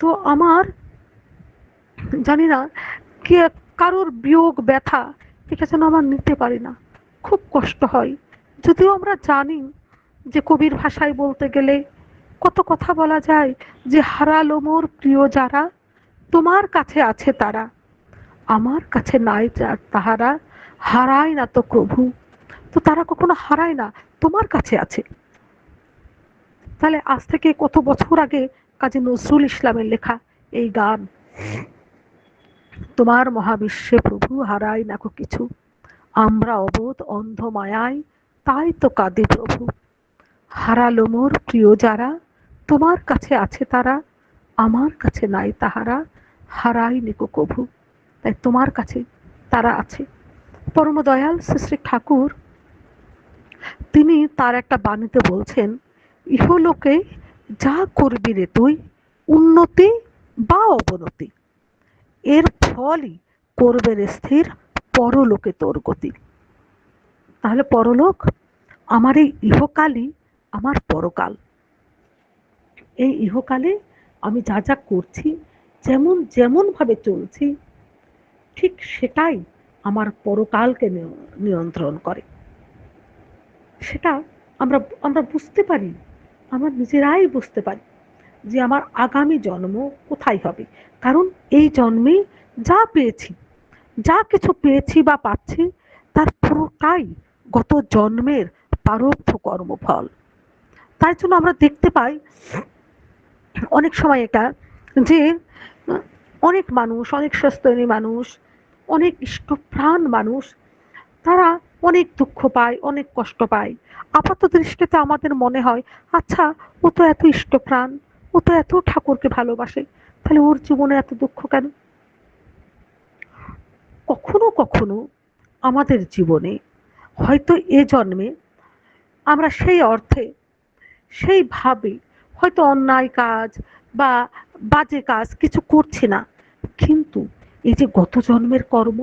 তো আমার, জানি না, কে, কারোর বিয়োগ, ব্যথা এটা যেন আমার নিতে পারি না। খুব কষ্ট হয়। যদিও আমরা জানি যে কবির ভাষায় বলতে গেলে কত কথা বলা যায় যে, হারালো মোর প্রিয় যারা, তোমার কাছে আছে তারা, আমার কাছে নাই তাহারা, হারায় না তো প্রভু। তো তারা কখনো হারায় না, তোমার কাছে আছে। তাহলে আজ থেকে কত বছর আগে কাজী নজরুল ইসলামের লেখা এই গান। তোমার মহাবিশ্বে প্রভু হারায় নাকো কিছু। আমরা অবোধ অন্ধ মায়ায়, তাই তো কাঁদে প্রভু। হারালো মোর প্রিয় যারা, তোমার কাছে আছে তারা, আমার কাছে নাই তাহারা, হারাই নিকো কভু। তাই তোমার কাছে তারা আছে। পরম দয়াল শ্রী ঠাকুর, তিনি তার একটা বাণীতে বলছেন, ইহলোকে যা করবি রে তুই, উন্নতি বা অবনতি। এর ফলই করবে রে স্থির পরলোকে তোর গতি। তাহলে পরলোক, আমার এই ইহকালই আমার পরকাল। এই ইহকালে আমি যা যা করছি, যেমন যেমন ভাবে চলছি, ঠিক সেটাই আমার পরকালকে নিয়ন্ত্রণ করে। সেটা আমরা আমরা বুঝতে পারি আমরা নিজেরাই বুঝতে পারি যে আমার আগামী জন্ম কোথায় হবে। কারণ এই জন্মে যা পেয়েছি, যা কিছু পেয়েছি বা পাচ্ছি, তার পুরোটাই গত জন্মের পারব্ধ কর্মফল। তাই জন্য আমরা দেখতে পাই অনেক সময় এটা যে, অনেক মানুষ, অনেক সস্তনী মানুষ, অনেক ইষ্টপ্রাণ মানুষ, তারা অনেক দুঃখ পায়, অনেক কষ্ট পায়। আপাত দৃষ্টিতে আমাদের মনে হয় আচ্ছা ও তো এত ইষ্টপ্রাণ ও তো এত ঠাকুরকে ভালোবাসে, তাহলে ওর জীবনে এত দুঃখ কেন? কখনো কখনো আমাদের জীবনে হয়তো এ জন্মে আমরা সেই অর্থে সেইভাবে হয়তো অন্যায় কাজ বা বাজে কাজ কিছু করছি না, কিন্তু এই যে গত জন্মের কর্ম,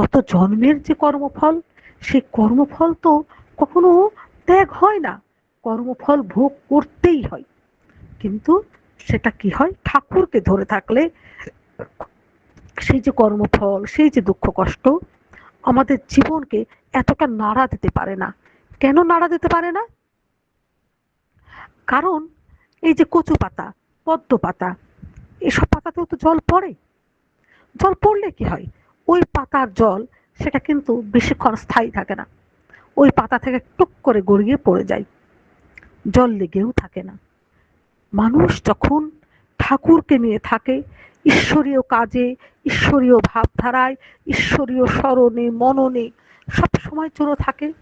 গত জন্মের যে কর্মফল সেই কর্মফল তো কখনো ত্যাগ হয় না। কর্মফল ভোগ করতেই হয়। কিন্তু সেটা কি হয়? ঠাকুরকে ধরে থাকলে সেই যে কর্মফল, সেই যে দুঃখ কষ্ট আমাদের জীবনকে এতটা নাড়া দিতে পারে না। কেন নাড়া দিতে পারে না? কারণ এই যে কচু পাতা, পদ্ম পাতা, এসব পাতাতেও তো জল পড়ে। জল পড়লে কি হয়? ওই পাতার জল সেটা কিন্তু বেশিক্ষণ স্থায়ী থাকে না। ওই পাতা থেকে টুক করে গড়িয়ে পড়ে যায়। জল লেগেও থাকে না। মানুষ যখন ঠাকুরকে নিয়ে থাকে, ঈশ্বরীয় কাজে, ঈশ্বরীয় ভাবধারায়, ঈশ্বরীয় স্মরণে, মননে, সব সময় জন্য থাকে,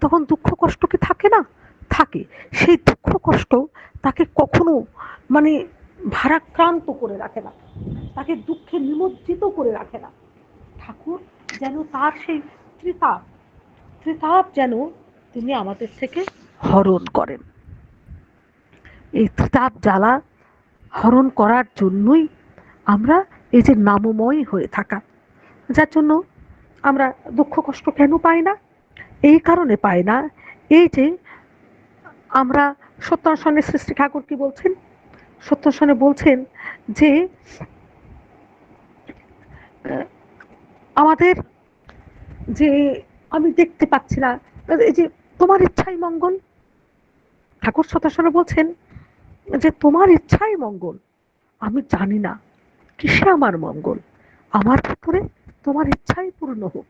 তখন দুঃখ কষ্ট কি থাকে না? থাকে। সেই দুঃখ কষ্ট তাকে কখনো মানে ভারাক্রান্ত করে রাখে না। তাকে দুঃখে নিমজ্জিত করে রাখে না। ঠাকুর যেন তার সেই ত্রিতাপ ত্রিতাপ যেন তিনি আমাদের থেকে হরণ করেন। এই ত্রিতাপ জ্বালা হরণ করার জন্যই আমরা এই যে নামময় হয়ে থাকা, যার জন্য আমরা দুঃখ কষ্ট কেন পাই না? এই কারণে পাই না। এই যে আমরা সত্যাসনে সৃষ্টি ঠাকুর কি বলছেন? সত্যাসনে বলছেন যে আমাদের যে আমি দেখতে পাচ্ছি না, এই যে তোমার ইচ্ছাই মঙ্গল। ঠাকুর সত্যাসনে বলছেন যে, তোমার ইচ্ছাই মঙ্গল। আমি জানি না কিসে আমার মঙ্গল। আমার ভিতরে তোমার ইচ্ছাই পূর্ণ হোক।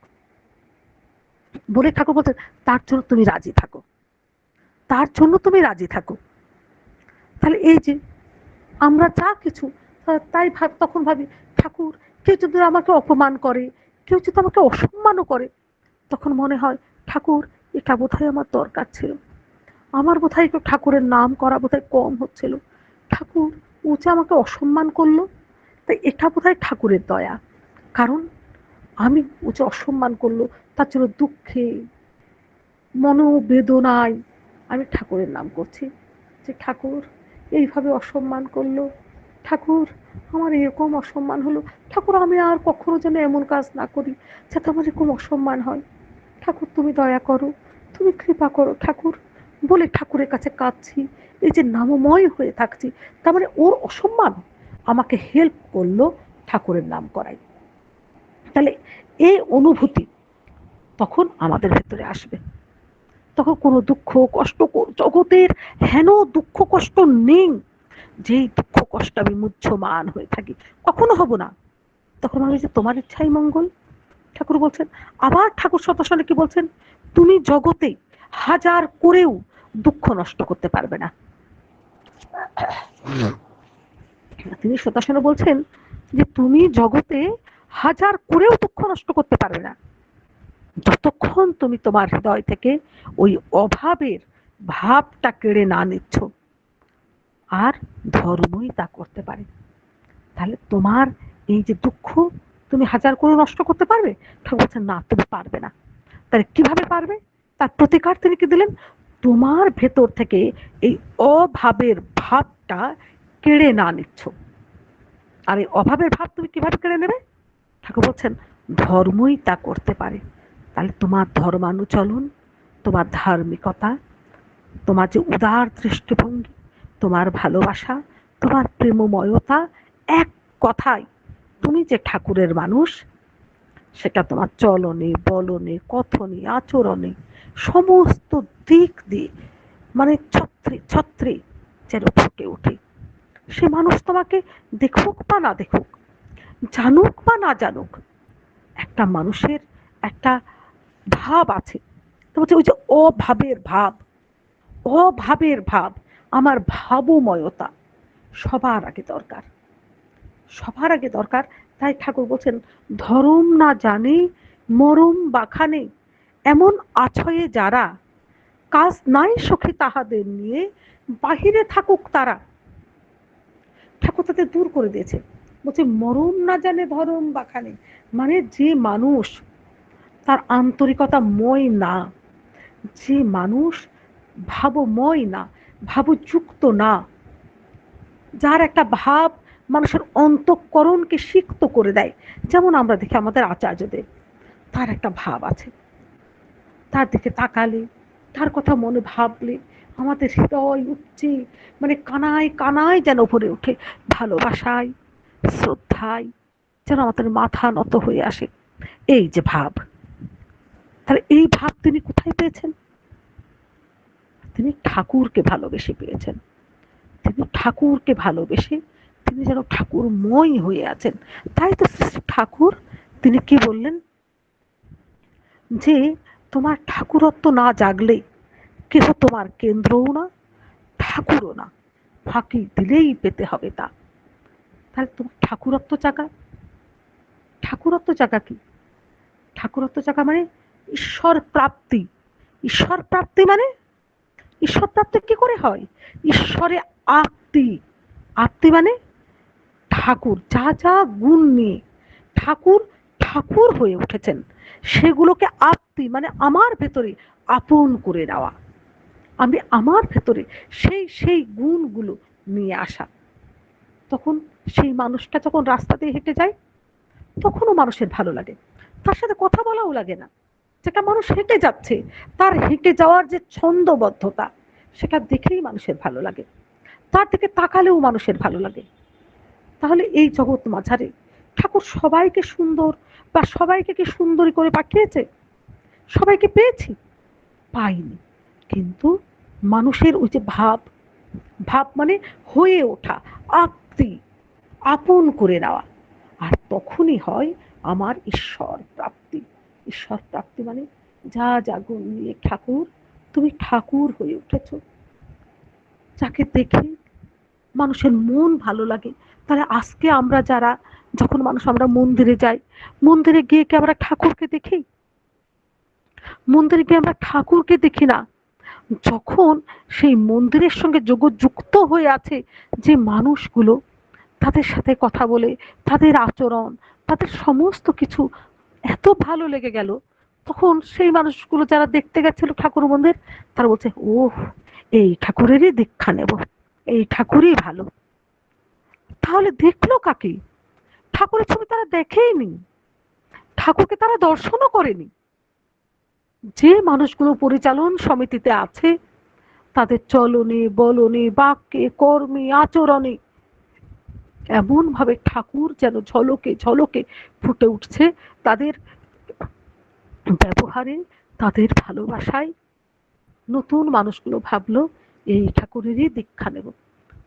বলে ঠাকুর বলতেন তার জন্য তুমি রাজি থাকো। তার জন্য তুমি রাজি থাকো। তাহলে এই যে আমরা যা কিছু, তাই ভাব, তখন ভাবি, ঠাকুর, কেউ যদি আমাকে অপমান করে কেউ যদি আমাকে অসম্মানও করে, তখন মনে হয়, ঠাকুর, এটা বোধহয় আমার দরকার ছিল। আমার বোধহয় একটু ঠাকুরের নাম করা বোধহয় কম হচ্ছিল। ঠাকুর, ও যে আমাকে অসম্মান করল, তাই এটা বোধহয় ঠাকুরের দয়া। কারণ আমি ও যে অসম্মান করল, তার জন্য দুঃখে, মনোবেদনায় আমি ঠাকুরের নাম করছি। যে ঠাকুর, এইভাবে অসম্মান করল ঠাকুর, আমার এরকম অসম্মান হলো। ঠাকুর, আমি আর কখনো যেন এমন কাজ না করি যাতে আমার এরকম অসম্মান হয়। ঠাকুর, তুমি দয়া করো, তুমি কৃপা করো ঠাকুর। বলে ঠাকুরের কাছে কাঁদছি, এই যে নামময় হয়ে থাকছি, তার মানে ওর অসম্মান আমাকে হেল্প করল ঠাকুরের নাম করাই। তাহলে এই অনুভূতি তখন আমাদের ভেতরে আসবে। তখন কোনো দুঃখ কষ্ট জগতের হেন দুঃখ কষ্ট নেই, যেই দুঃখ কষ্ট আমি মুহ্যমান হয়ে থাকি। কখনো হব না। তখন আমি যে তোমার ইচ্ছাই মঙ্গল। ঠাকুর বলছেন, আবার ঠাকুর শতাসনে কি বলছেন? তুমি জগতে হাজার করেও দুঃখ নষ্ট করতে পারবে না। তিনি শতাসনে বলছেন যে, তুমি জগতে হাজার করেও দুঃখ নষ্ট করতে পারবে না। যতক্ষণ তুমি তোমার হৃদয় থেকে ওই অভাবের ভাবটা কেড়ে না নিচ্ছ আর ধর্মই তা করতে পারে তাহলে তোমার এই যে দুঃখ তুমি হাজার করে নষ্ট করতে পারবে? ঠাকুর বলছেন, না, তুমি পারবে না। তাহলে কীভাবে পারবে? তার প্রতিকার তিনি কি দিলেন? তোমার ভেতর থেকে এই অভাবের ভাবটা কেড়ে না নিচ্ছ। আর এই অভাবের ভাব তুমি কীভাবে কেড়ে নেবে? ঠাকুর বলছেন, ধর্মই তা করতে পারে। তাহলে তোমার ধর্মানুচলন, তোমার ধার্মিকতা, তোমার যে উদার দৃষ্টিভঙ্গি তোমার ভালোবাসা, তোমার প্রেমময়তা, এক কথায় তুমি যে ঠাকুরের মানুষ, সেটা তোমার চলনে, বলনে, কথনে, আচরণে, সমস্ত দিক দিয়ে মানে ছত্রে ছত্রে যেন ফুটে ওঠে। সে মানুষ তোমাকে দেখুক বা না দেখুক, জানুক বা না জানুক, একটা মানুষের একটা ভাব আছে। তো বলছে ওই যে অভাবের ভাব অভাবের ভাব আমার ভাবময়তা সবার আগে দরকার। সবার আগে দরকার। তাই ঠাকুর বলছেন, ধরম না জানে, মরম বাখানে। এমন আছয়ে যারা কাজ নাই সখী তাহাদের নিয়ে, বাহিরে থাকুক তারা। ঠাকুর তাদের দূর করে দিয়েছে। বলছে, মরম না জানে, ধরম বাখানে। মানে যে মানুষ, তার আন্তরিকতা ময় না। যে মানুষ ভাবময় না। ভাবযুক্ত না। যার একটা ভাব মানুষের অন্তঃকরণকে সিক্ত করে দেয়। যেমন আমরা দেখি আমাদের আচার্যদের, তার একটা ভাব আছে। তার দিকে তাকালে, তার কথা মনে ভাবলে আমাদের হৃদয় উঠছে মানে কানায় কানায় যেন ভরে ওঠে। ভালোবাসায়, শ্রদ্ধায় যেন আমাদের মাথা নত হয়ে আসে। এই যে ভাব, তাহলে এই ভাব তিনি কোথায় পেয়েছেন? তিনি ঠাকুরকে ভালোবেসে পেয়েছেন। তিনি ঠাকুরকে ভালোবেসে তিনি যেন ঠাকুরময় হয়ে আছেন। তাই তো ঠাকুর তিনি কি বললেন? যে তোমার ঠাকুরত্ব না জাগলে কেহ তোমার কেন্দ্রও না, ঠাকুরও না। ফাঁকি দিলেই পেতে হবে তা। তাহলে তোমার ঠাকুরত্ব চাকা ঠাকুরত্ব চাকা কি? ঠাকুরত্ব চাকা মানে ঈশ্বর প্রাপ্তি। ঈশ্বর প্রাপ্তি মানে ঈশ্বর প্রাপ্তি কি করে হয়? ঈশ্বরে আত্মি। আত্মি মানে ঠাকুর, যা যা গুণ নিয়ে। ঠাকুর ঠাকুর হয়ে উঠেছেন। সেগুলোকে আত্মি মানে আমার ভেতরে আপন করে নেওয়া। আমি আমার ভেতরে সেই সেই গুণগুলো নিয়ে আসা। তখন সেই মানুষটা যখন রাস্তা দিয়ে হেঁটে যায়, তখনও মানুষের ভালো লাগে। তার সাথে কথা বলাও লাগে না। যেটা মানুষ হেঁটে যাচ্ছে। তার হেঁটে যাওয়ার যে ছন্দবদ্ধতা, সেটা দেখেই মানুষের ভালো লাগে। তার দিকে তাকালেও মানুষের ভালো লাগে। তাহলে এই জগৎ মাঝারে ঠাকুর সবাইকে সুন্দর বা সবাইকে কি সুন্দরী করে পাঠিয়েছে? সবাইকে পেয়েছি? পাইনি। কিন্তু মানুষের ওই যে ভাব ভাব মানে হয়ে ওঠা আপ্তি আপন করে নেওয়া। আর তখনই হয় আমার ঈশ্বর প্রাপ্তি। ঈশ্বর প্রাপ্তি মানে যা যা গুণ নিয়ে ঠাকুর, তুমি ঠাকুর হয়ে উঠেছ। যাকে দেখে মানুষের মন ভালো লাগে, তাহলে আজকে আমরা যারা, যখন মানুষ আমরা মন্দিরে যাই, মন্দিরে গিয়ে কি আমরা ঠাকুরকে দেখি? মন্দিরে গিয়ে আমরা ঠাকুরকে দেখি না। যখন সেই মন্দিরের সঙ্গে যোগযুক্ত হয়ে আছে যে মানুষগুলো, তাদের সাথে কথা বলে, তাদের আচরণ, তাদের সমস্ত কিছু এত ভালো লেগে গেল। তখন সেই মানুষগুলো যারা দেখতে গেছিল ঠাকুর মন্দির, তারা বলছে ও এই ঠাকুরেরই দীক্ষা নেব। এই ঠাকুরই ভালো। তাহলে দেখল কাকে? ঠাকুরের ছবি তারা দেখেইনি। ঠাকুরকে তারা দর্শনও করেনি। যে মানুষগুলো পরিচালন সমিতিতে আছে, তাদের চলনে, বলনে, বাক্যে, কর্মে, আচরণে এমন ভাবে ঠাকুর যেন ঝলকে ঝলকে ফুটে উঠছে তাদের ব্যবহারে, তাদের ভালোবাসায়। নতুন মানুষগুলো ভাবলো, এই ঠাকুরেরই দীক্ষা নেব।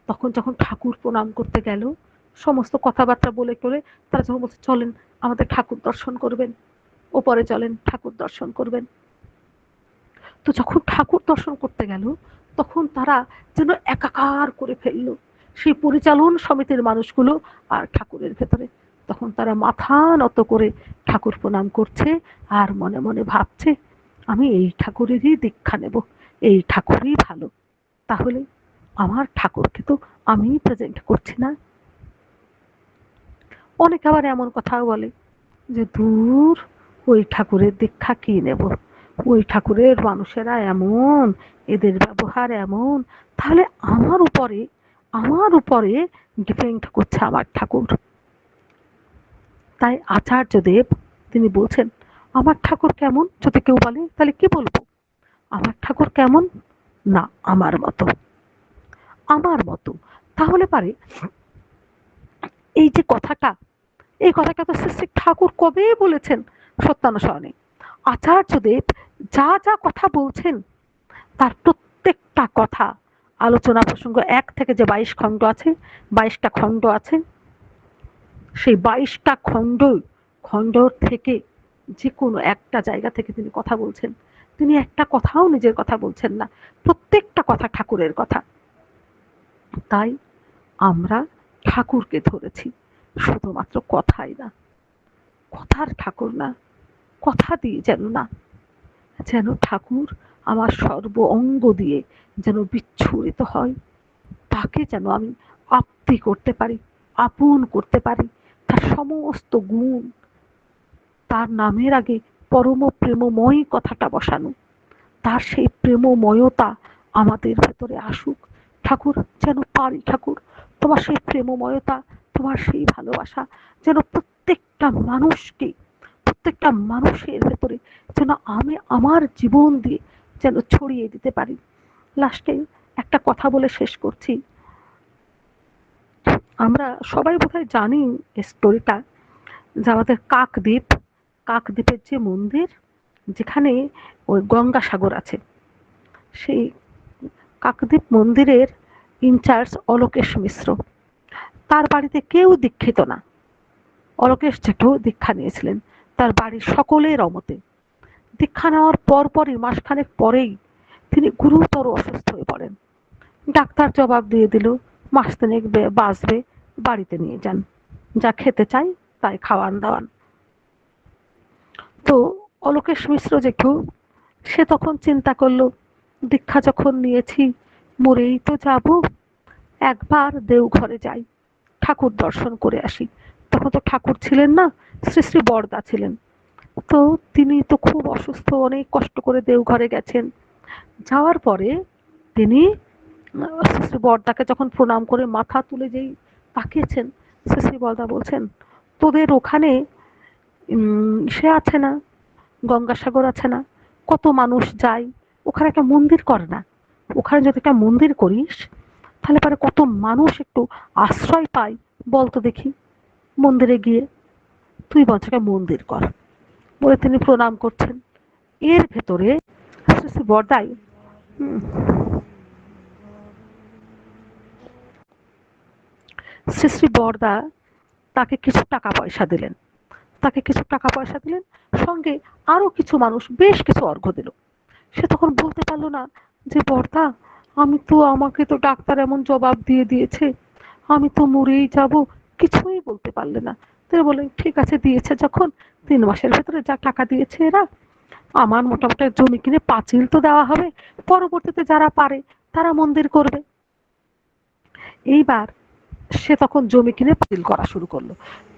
তখন যখন ঠাকুর প্রণাম করতে গেল, সমস্ত কথাবার্তা বলে করে তারা যখন বলছে, চলেন, আমাদের ঠাকুর দর্শন করবেন। ওপরে চলেন, ঠাকুর দর্শন করবেন। তো যখন ঠাকুর দর্শন করতে গেল, তখন তারা যেন একাকার করে ফেলল। সেই পরিচালন সমিতির মানুষগুলো আর ঠাকুরের ভেতরে। তখন তারা মাথা নত করে ঠাকুর প্রণাম করছে আর মনে মনে ভাবছে, আমি এই ঠাকুরেরই দীক্ষা নেব, এই ঠাকুরই ভালো। তাহলে আমার ঠাকুরকে তো আমি প্রেজেন্ট করছি না? অনেকে আবার এমন কথাও বলে যে, দূর, ওই ঠাকুরের দীক্ষা কি নেব? ওই ঠাকুরের মানুষেরা এমন, এদের ব্যবহার এমন। তাহলে আমার উপরে আমার উপরে ডিপেন্ড করছে আমার ঠাকুর। তাই আচার্যদেব তিনি বলছেন, আমার ঠাকুর কেমন? যদি কেউ বলে, তাহলে কি বলব? আমার ঠাকুর কেমন? না, আমার মতো। আমার মতো। তাহলে পারে, এই যে কথাটা, এই কথাটা তো শ্রী শ্রী ঠাকুর কবে বলেছেন সত্যানুসরণে? আচার্যদেব যা যা কথা বলছেন, তার প্রত্যেকটা কথা আলোচনা প্রসঙ্গ এক থেকে যে বাইশ খণ্ড আছে, বাইশটা খণ্ড আছে, সেই বাইশটা খণ্ড খণ্ড থেকে যে কোনো একটা জায়গা থেকে তিনি কথা বলছেন। তিনি একটা কথাও নিজের কথা বলছেন না, প্রত্যেকটা কথা ঠাকুরের কথা। তাই আমরা ঠাকুরকে ধরেছি, শুধুমাত্র কথাই না, কথার ঠাকুর না, কথা দিয়ে যেন না, যেন ঠাকুর আমার সর্ব অঙ্গ দিয়ে যেন বিচ্ছুরিত হয়। তাকে যেন আমি আপ্তি করতে পারি, আপন করতে পারি, তার সমস্ত গুণ, তার নামের আগে পরম প্রেমময় কথাটা বসানো। তার সেই প্রেমময়তা আমাদের ভেতরে আসুক। ঠাকুর, যেন পারি ঠাকুর, তোমার সেই প্রেমময়তা, তোমার সেই ভালোবাসা, যেন প্রত্যেকটা মানুষকে, প্রত্যেকটা মানুষের ভেতরে যেন আমি আমার জীবন দিয়ে যেন ছড়িয়ে দিতে পারি। লাস্টে একটা কথা বলে শেষ করছি। আমরা সবাই বোধহয় জানি স্টোরিটা যে আমাদের কাকদ্বীপ, কাকদ্বীপের যে মন্দির, যেখানে ওই গঙ্গাসাগর আছে, সেই কাকদ্বীপ মন্দিরের ইনচার্জ অলোকেশ মিশ্র। তার বাড়িতে কেউ দীক্ষিত না। অলোকেশ জেঠু দীক্ষা নিয়েছিলেন। তার বাড়ির সকলের অমতে। দীক্ষা নেওয়ার পরপরই মাসখানেক পরেই তিনি গুরুতর অসুস্থ হয়ে পড়েন। ডাক্তার জবাব দিয়ে দিল, মাস তিনেক বাঁচবে, বাড়িতে নিয়ে যান। যা খেতে চাই তাই খাওয়ান দাওয়ান। তো অলোকেশ মিশ্র জেঠু সে তখন চিন্তা করল, দীক্ষা যখন নিয়েছি, মরেই তো যাব। একবার দেওঘরে যাই, ঠাকুর দর্শন করে আসি। তখন তো ঠাকুর ছিলেন না, শ্রী শ্রী বরদা ছিলেন। তো তিনি তো খুব অসুস্থ, অনেক কষ্ট করে দেওঘরে গেছেন। যাওয়ার পরে তিনি শ্রী বরদাকে যখন প্রণাম করে মাথা তুলে যেই তাকিয়েছেন, শ্রী বরদা বলছেন, তোদের ওখানে সে আছে না, গঙ্গাসাগর আছে না, কত মানুষ যায়, ওখানে একটা মন্দির করে না। ওখানে যদি একটা মন্দির করিস, তাহলে পরে কত মানুষ একটু আশ্রয় পায় বলতো দেখি মন্দিরে গিয়ে। তুই বছরকে মন্দির কর। বলে তিনি প্রণাম করছেন। এর ভেতরে শ্রী বরদাই শ্রী শ্রী বরদা তাকে কিছু টাকা পয়সা দিলেন। তাকে কিছু টাকা পয়সা দিলেন, সঙ্গে আরও কিছু মানুষ বেশ কিছু অর্ঘ্য দিল। সে তখন বলতে পারল না যে, বর্দা, আমি তো আমাকে তো ডাক্তার এমন জবাব দিয়ে দিয়েছে। আমি তো মরেই যাব, কিছুই বলতে পারলে না। তিনি বললেন ঠিক আছে, দিয়েছে। যখন তিন মাসের ভেতরে যা টাকা দিয়েছে এরা, আমার মোটামুটি জমি কিনে পাঁচিল তো দেওয়া হবে। পরবর্তীতে যারা পারে, তারা মন্দির করবে। এইবার সে তখন জমি কিনে পাঁচিল করা শুরু করল।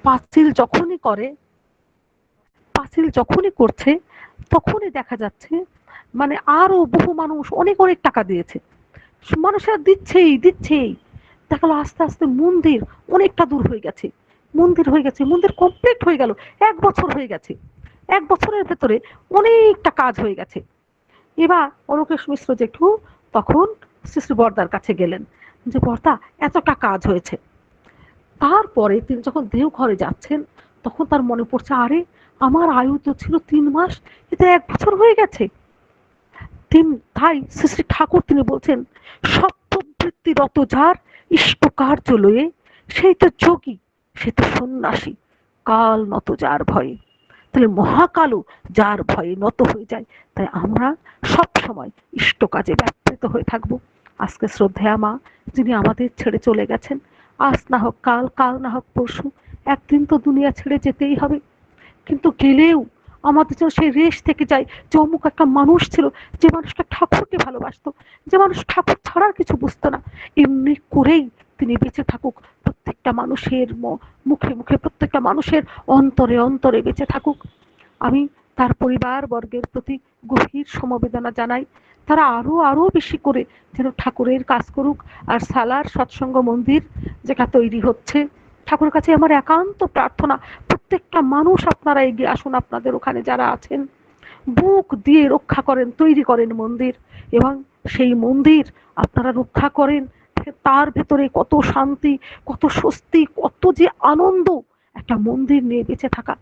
পাঁচিল যখনই করে, পাঁচিল যখনই করছে, তখনই দেখা যাচ্ছে মানে আরও বহু মানুষ, অনেক অনেক টাকা দিয়েছে। মানুষেরা দিচ্ছেই দিচ্ছেই। দেখা গেলো আস্তে আস্তে মন্দির অনেকটা দূর হয়ে গেছে। মন্দির হয়ে গেছে, মন্দির কমপ্লিট হয়ে গেল, এক বছর হয়ে গেছে। এক বছরের ভেতরে অনেকটা কাজ হয়ে গেছে। এবার অলোকেশ মিশ্র জেঠু তখন শ্রী বর্দার কাছে গেলেন যে, বর্দা, এতটা কাজ হয়েছে। তারপরে তিনি যখন দেহ ঘরে যাচ্ছেন, তখন তার মনে পড়ছে, আরে, আমার আয়ু তো ছিল তিন মাস এতে এক বছর হয়ে গেছে। তিন, তাই শ্রী শ্রী ঠাকুর তিনি বলছেন, সপ্তবৃত্তিরত যার ইষ্ট কার্য লয়ে, সেই তো যোগী সে তো সন্ন্যাসী, কাল নত যার ভয়ে। তাহলে মহাকালও যার ভয়ে নত হয়ে যায়, তাই আমরা সব সময় ইষ্ট কাজে ব্যাপৃত হয়ে থাকব। আজকে শ্রদ্ধেয়া মা, যিনি আমাদের ছেড়ে চলে গেছেন, আজ না হোক কাল কাল না হোক পরশু, একদিন তো দুনিয়া ছেড়ে যেতেই হবে। কিন্তু গেলেও আমাদের যেন সেই রেশ থেকে যায়, যে অমুক একটা মানুষ ছিল, যে মানুষটা ঠাকুরকে ভালোবাসতো, যে মানুষ ঠাকুর ছাড়া আর কিছু বুঝতো না, এমনি করেই তিনি বেঁচে থাকুক, প্রত্যেকটা মানুষের মুখে মুখে প্রত্যেকটা মানুষের অন্তরে অন্তরে বেঁচে থাকুক। আমি তার পরিবার বর্গের প্রতি গভীর সমবেদনা জানাই। তারা আরও আরও বেশি করে যেন ঠাকুরের কাজ করুক আর সালার সৎসঙ্গ মন্দির যেটা তৈরি হচ্ছে ঠাকুরের কাছে আমার একান্ত প্রার্থনা, প্রত্যেকটা মানুষ আপনারা এগিয়ে আসুন আপনাদের ওখানে যারা আছেন। বুক দিয়ে রক্ষা করেন, তৈরি করেন মন্দির এবং সেই মন্দির আপনারা রক্ষা করেন। তার ভেতরে কত শান্তি, কত স্বস্তি, কত যে আনন্দ, একটা মন্দির নিয়ে বেঁচে থাকা।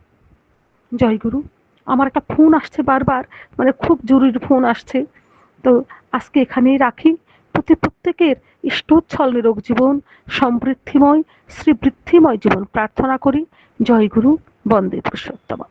জয়গুরু আমার একটা ফোন আসছে বারবার মানে খুব জরুরি ফোন আসছে। তো আজকে এখানেই রাখি। প্রতি প্রত্যেকের ইষ্টোচ্ছল নিরোগ জীবন, সমৃদ্ধিময়, শ্রীবৃদ্ধিময় জীবন প্রার্থনা করি। জয়গুরু বন্দে পুরুষোত্তমা